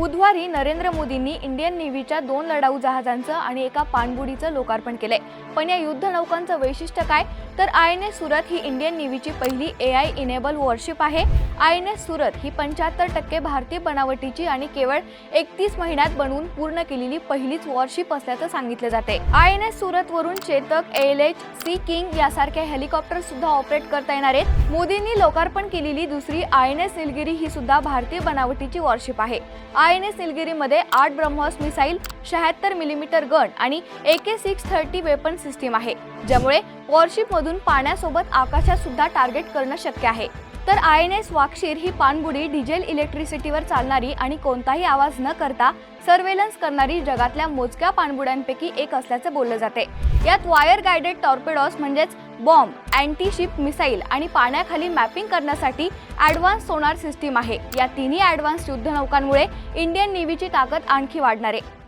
बुधवारी नरेंद्र मोदींनी इंडियन नेव्हीच्या दोन लढाऊ जहाजांचं आणि एका पाणबुडीचं लोकार्पण केलंय. पण या युद्ध नौकांचं वैशिष्ट्य काय? तर आय एन एस सुरत ही इंडियन नेव्हीची पहिली ए आय इनेबल वॉरशिप आहे. आय एन एस सुरत ही पंच्याहत्तर टक्के भारतीय बनावटीची आणि केवळ एकतीस महिन्यात बनवून पूर्ण केलेली पहिलीच वॉरशिप असल्याचं सांगितलं जाते. आय एन एस सुरत वरून Chetak L H C king यासारख्या हेलिकॉप्टर सुद्धा ऑपरेट करता येणार आहेत. मोदींनी लोकार्पण केलेली दुसरी आय एन एस निलगिरी ही सुद्धा भारतीय बनावटीची वॉरशिप आहे. आय एन एस निलगिरीमध्ये आठ ब्रह्मोस मिसाईल शहात्तर मिलीमीटर गन आणि A K six thirty weapon system आहे ज्यामुळे वॉरशिपमधून पाण्यासोबत आकाशात सुद्धा टार्गेट करणं शक्य आहे. तर आय एन एस वाक्षीर ही पाणबुडी डिझेल इलेक्ट्रिसिटीवर चालणारी आणि कोणताही आवाज न करता सर्वेलन्स करणारी जगातल्या मोजक्या पाणबुड्यांपैकी एक असल्याचं बोललं जाते. यात वायर गायडेड टॉर्पेडॉस म्हणजेच बॉम्ब अँटी शिप मिसाईल आणि पाण्याखाली मॅपिंग करण्यासाठी ॲडव्हान्स सोनार सिस्टीम आहे. या तिन्ही ॲडव्हान्स युद्धनौकांमुळे इंडियन नेव्हीची ताकद आणखी वाढणार. आहे